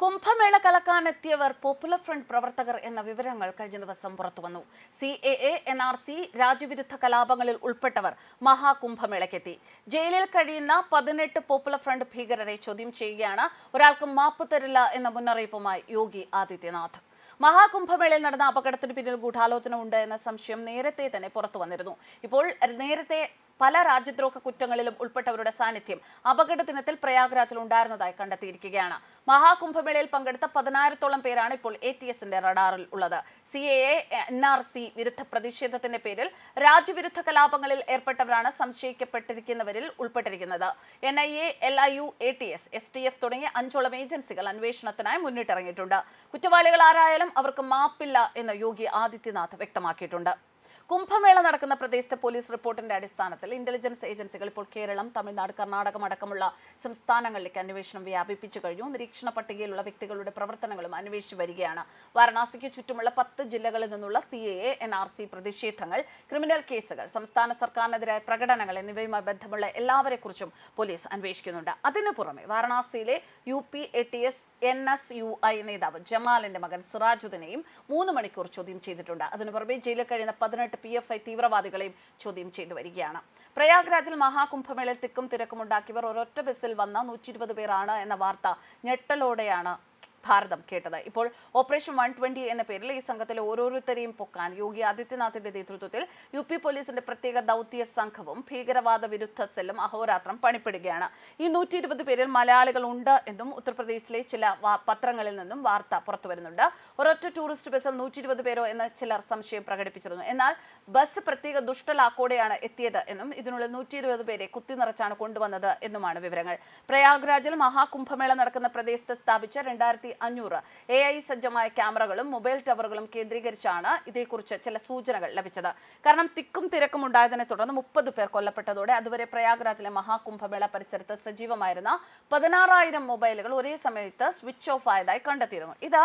Kumbh Mela കലക്കാനെത്തിയവർ popular front പ്രവർത്തകർ എന്ന വിവരങ്ങൾ കഴിഞ്ഞ ദിവസം പുറത്തുവന്നു C A A N R C രാജ്യവിരുദ്ധ കലാപങ്ങളിൽ ഉൾപ്പെട്ടവർ മഹാകുംഭമേളയ്ക്കെത്തി. ജയിലിൽ കഴിയുന്ന പതിനെട്ട് പോപ്പുലർ ഫ്രണ്ട് ഭീകരരെ ചോദ്യം ചെയ്യുകയാണ് ഒരാൾക്ക് മാപ്പ് തരില്ല എന്ന മുന്നറിയിപ്പുമായി യോഗി ആദിത്യനാഥ്. മഹാകുംഭമേളയിൽ നടന്ന അപകടത്തിന് പിന്നിൽ ഗൂഢാലോചന ഉണ്ട് എന്ന സംശയം നേരത്തെ തന്നെ പുറത്തു വന്നിരുന്നു. ഇപ്പോൾ നേരത്തെ പല രാജ്യദ്രോഹ കുറ്റങ്ങളിലും ഉൾപ്പെട്ടവരുടെ സാന്നിധ്യം അപകട ദിനത്തിൽ പ്രയാഗ്രാജിൽ ഉണ്ടായിരുന്നതായി കണ്ടെത്തിയിരിക്കുകയാണ്. മഹാകുംഭമേളയിൽ പങ്കെടുത്ത പതിനായിരത്തോളം പേരാണ് ഇപ്പോൾ എ ടി എസിന്റെ റഡാറിൽ ഉള്ളത്. C A N R C വിരുദ്ധ പ്രതിഷേധത്തിന്റെ പേരിൽ രാജ്യവിരുദ്ധ കലാപങ്ങളിൽ ഏർപ്പെട്ടവരാണ് സംശയിക്കപ്പെട്ടിരിക്കുന്നവരിൽ ഉൾപ്പെട്ടിരിക്കുന്നത്. N I A L I U A T S S T F തുടങ്ങിയ അഞ്ചോളം ഏജൻസികൾ അന്വേഷണത്തിനായി മുന്നിട്ടിറങ്ങിയിട്ടുണ്ട്. കുറ്റവാളികൾ ആരായാലും അവർക്ക് മാപ്പില്ല എന്ന് യോഗി ആദിത്യനാഥ് വ്യക്തമാക്കിയിട്ടുണ്ട്. കുംഭമേള നടക്കുന്ന പ്രദേശത്തെ പോലീസ് റിപ്പോർട്ടിന്റെ അടിസ്ഥാനത്തിൽ ഇന്റലിജൻസ് ഏജൻസികൾ ഇപ്പോൾ കേരളം തമിഴ്നാട് കർണാടകം അടക്കമുള്ള സംസ്ഥാനങ്ങളിലേക്ക് അന്വേഷണം വ്യാപിപ്പിച്ചു കഴിഞ്ഞു. നിരീക്ഷണ പട്ടികയിലുള്ള വ്യക്തികളുടെ പ്രവർത്തനങ്ങളും അന്വേഷിച്ചു വരികയാണ്. വാരണാസിക്ക് ചുറ്റുമുള്ള പത്ത് ജില്ലകളിൽ നിന്നുള്ള C A N R C പ്രതിഷേധങ്ങൾ ക്രിമിനൽ കേസുകൾ സംസ്ഥാന സർക്കാരിനെതിരായ പ്രകടനങ്ങൾ എന്നിവയുമായി ബന്ധമുള്ള എല്ലാവരെക്കുറിച്ചും പോലീസ് അന്വേഷിക്കുന്നുണ്ട്. അതിനു പുറമെ വാരണാസിയിലെ U P A T S N S U I നേതാവ് ജമാലിന്റെ മകൻ സിറാജുദ്ദീനെയും മൂന്ന് മണിക്കൂർ ചോദ്യം ചെയ്തിട്ടുണ്ട്. അതിനു പുറമെ ജയിലിൽ കഴിയുന്ന പതിനെട്ട് പി എഫ് ഐ തീവ്രവാദികളെയും ചോദ്യം ചെയ്തു വരികയാണ്. പ്രയാഗ്രാജിൽ മഹാകുംഭമേളയിൽ തിക്കും തിരക്കും ഉണ്ടാക്കിയവർ ഒരൊറ്റ ബസ്സിൽ വന്ന നൂറ്റി ഇരുപത് പേരാണ് എന്ന വാർത്ത ഞെട്ടലോടെയാണ് ഭാരതം കേട്ടത്. ഇപ്പോൾ ഓപ്പറേഷൻ വൺ ട്വന്റി എന്ന പേരിൽ ഈ സംഘത്തിലെ ഓരോരുത്തരെയും പൊക്കാൻ യോഗി ആദിത്യനാഥിന്റെ നേതൃത്വത്തിൽ യു പി പോലീസിന്റെ പ്രത്യേക ദൗത്യ സംഘവും ഭീകരവാദ വിരുദ്ധ സെല്ലും അഹോരാത്രം പണിപ്പെടുകയാണ്. ഈ നൂറ്റി ഇരുപത് പേരിൽ മലയാളികൾ ഉണ്ട് എന്നും ഉത്തർപ്രദേശിലെ ചില പത്രങ്ങളിൽ നിന്നും വാർത്ത പുറത്തു വരുന്നുണ്ട്. ഒരൊറ്റ ടൂറിസ്റ്റ് ബസ്സിൽ നൂറ്റി ഇരുപത് പേരോ എന്ന് ചിലർ സംശയം പ്രകടിപ്പിച്ചിരുന്നു. എന്നാൽ ബസ് പ്രത്യേക ദുഷ്ടലാക്കോടെയാണ് എത്തിയത് എന്നും ഇതിനുള്ളിൽ നൂറ്റി ഇരുപത് പേരെ കുത്തി നിറച്ചാണ് കൊണ്ടുവന്നത് എന്നുമാണ് വിവരങ്ങൾ. പ്രയാഗ്രാജിൽ മഹാകുംഭമേള നടക്കുന്ന പ്രദേശത്ത് സ്ഥാപിച്ച രണ്ടായിരത്തി അഞ്ഞൂറ്. എ ഐ സജ്ജമായ ക്യാമറകളും മൊബൈൽ ടവറുകളും കേന്ദ്രീകരിച്ചാണ് ഇതേക്കുറിച്ച് ചില സൂചനകൾ ലഭിച്ചത്. കാരണം തിക്കും തിരക്കും ഉണ്ടായതിനെ തുടർന്ന് മുപ്പത് പേർ കൊല്ലപ്പെട്ടതോടെ അതുവരെ പ്രയാഗ്രാജിലെ മഹാകുംഭമേള പരിസരത്ത് സജീവമായിരുന്ന പതിനാറായിരം മൊബൈലുകൾ ഒരേ സമയത്ത് സ്വിച്ച് ഓഫ് ആയതായി കണ്ടെത്തിയിരുന്നു. ഇത്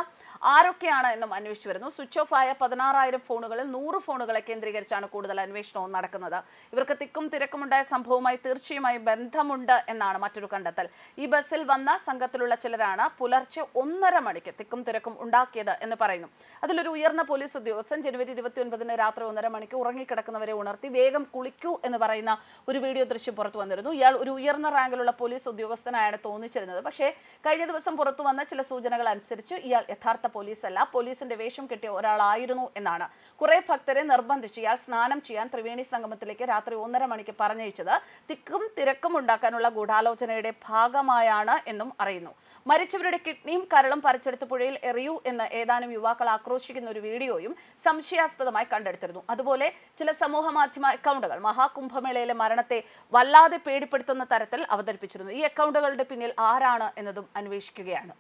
ആരൊക്കെയാണ് എന്നും അന്വേഷിച്ചു വരുന്നു. സ്വിച്ച് ഓഫ് ആയ പതിനാറായിരം ഫോണുകളിൽ നൂറ് ഫോണുകളെ കേന്ദ്രീകരിച്ചാണ് കൂടുതൽ അന്വേഷണവും നടക്കുന്നത്. ഇവർക്ക് തിക്കും തിരക്കുമുണ്ടായ സംഭവവുമായി തീർച്ചയായും ബന്ധമുണ്ട് എന്നാണ് മറ്റൊരു കണ്ടെത്തൽ. ഈ ബസ്സിൽ വന്ന സംഘത്തിലുള്ള ചിലരാണ് പുലർച്ചെ ഒന്നര മണിക്ക് തിക്കും തിരക്കും ഉണ്ടാക്കിയത് എന്ന് പറയുന്നു. അതിലൊരു ഉയർന്ന പോലീസ് ഉദ്യോഗസ്ഥൻ ജനുവരി ഇരുപത്തി ഒൻപതിന് രാത്രി ഒന്നര മണിക്ക് ഉറങ്ങിക്കിടക്കുന്നവരെ ഉണർത്തി വേഗം കുളിക്കൂ എന്ന് പറയുന്ന ഒരു വീഡിയോ ദൃശ്യം പുറത്തു വന്നിരുന്നു. ഇയാൾ ഒരു ഉയർന്ന റാങ്കിലുള്ള പോലീസ് ഉദ്യോഗസ്ഥനായാണ് തോന്നിച്ചിരുന്നത്. പക്ഷേ കഴിഞ്ഞ ദിവസം പുറത്തു വന്ന ചില സൂചനകൾ അനുസരിച്ച് ഇയാൾ യഥാർത്ഥ പോലീസ് അല്ല പോലീസിന്റെ വേഷം കെട്ടിയ ഒരാളായിരുന്നു എന്നാണ് കുറെ ഭക്തരെ നിർബന്ധിച്ച് ഇയാൾ സ്നാനം ചെയ്യാൻ ത്രിവേണി സംഗമത്തിലേക്ക് രാത്രി ഒന്നര മണിക്ക് പറഞ്ഞയച്ചത്. തിക്കും തിരക്കും ഉണ്ടാക്കാനുള്ള ഗൂഢാലോചനയുടെ ഭാഗമായാണ് എന്നും അറിയുന്നു. മരിച്ചവരുടെ കിഡ്നിയും കരളും പറിച്ചെടുത്ത് പുഴയിൽ എറിയൂ എന്ന് ഏതാനും യുവാക്കൾ ആക്രോശിക്കുന്ന ഒരു വീഡിയോയും സംശയാസ്പദമായി കണ്ടെടുത്തിരുന്നു. അതുപോലെ ചില സമൂഹ മാധ്യമ അക്കൗണ്ടുകൾ മഹാകുംഭമേളയിലെ മരണത്തെ വല്ലാതെ പേടിപ്പെടുത്തുന്ന തരത്തിൽ അവതരിപ്പിച്ചിരുന്നു. ഈ അക്കൗണ്ടുകളുടെ പിന്നിൽ ആരാണ് എന്നതും അന്വേഷിക്കുകയാണ്.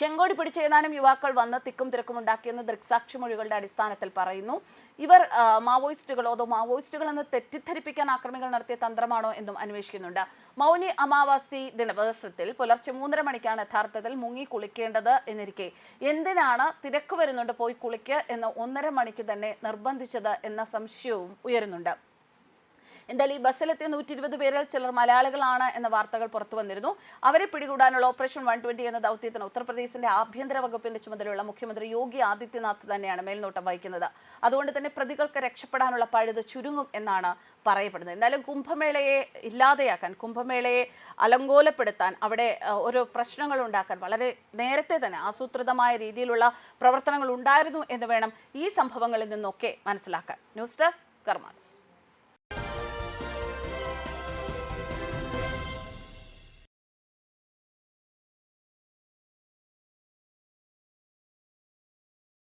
ചെങ്കോടി പിടിച്ച ഏതാനും യുവാക്കൾ വന്ന് തിക്കും തിരക്കും ഉണ്ടാക്കിയെന്ന് ദൃക്സാക്ഷി മൊഴികളുടെ അടിസ്ഥാനത്തിൽ പറയുന്നു. ഇവർ മാവോയിസ്റ്റുകളോ അതോ മാവോയിസ്റ്റുകൾ എന്ന് തെറ്റിദ്ധരിപ്പിക്കാൻ ആക്രമികൾ നടത്തിയ തന്ത്രമാണോ എന്നും അന്വേഷിക്കുന്നുണ്ട്. മൗനി അമാവാസി ദിവസത്തിൽ പുലർച്ചെ മൂന്നര മണിക്കാണ് യഥാർത്ഥത്തിൽ മുങ്ങി കുളിക്കേണ്ടത് എന്നിരിക്കെ. എന്തിനാണ് തിരക്ക് വരുന്നുണ്ട് പോയി കുളിക്ക് എന്ന് ഒന്നര മണിക്ക് തന്നെ നിർബന്ധിച്ചത് എന്ന സംശയവും ഉയരുന്നുണ്ട്. എന്തായാലും ഈ ബസ്സിലെത്തിയ നൂറ്റി ഇരുപത് പേരിൽ ചിലർ മലയാളികളാണ് എന്ന വാർത്തകൾ പുറത്തു വന്നിരുന്നു. അവരെ പിടികൂടാനുള്ള ഓപ്പറേഷൻ വൺ ട്വന്റി എന്ന ദൗത്യത്തിന് ഉത്തർപ്രദേശിന്റെ ആഭ്യന്തര വകുപ്പിന്റെ ചുമതലയുള്ള മുഖ്യമന്ത്രി യോഗി ആദിത്യനാഥ് തന്നെയാണ് മേൽനോട്ടം വഹിക്കുന്നത്. അതുകൊണ്ട് തന്നെ പ്രതികൾക്ക് രക്ഷപ്പെടാനുള്ള പഴുത് ചുരുങ്ങും എന്നാണ് പറയപ്പെടുന്നത്. എന്തായാലും കുംഭമേളയെ ഇല്ലാതെയാക്കാൻ കുംഭമേളയെ അലങ്കോലപ്പെടുത്താൻ അവിടെ ഒരു പ്രശ്നങ്ങൾ ഉണ്ടാക്കാൻ വളരെ നേരത്തെ തന്നെ ആസൂത്രിതമായ രീതിയിലുള്ള പ്രവർത്തനങ്ങൾ ഉണ്ടായിരുന്നു എന്ന് വേണം ഈ സംഭവങ്ങളിൽ നിന്നൊക്കെ മനസ്സിലാക്കാൻ. News desk കർമാൻസ്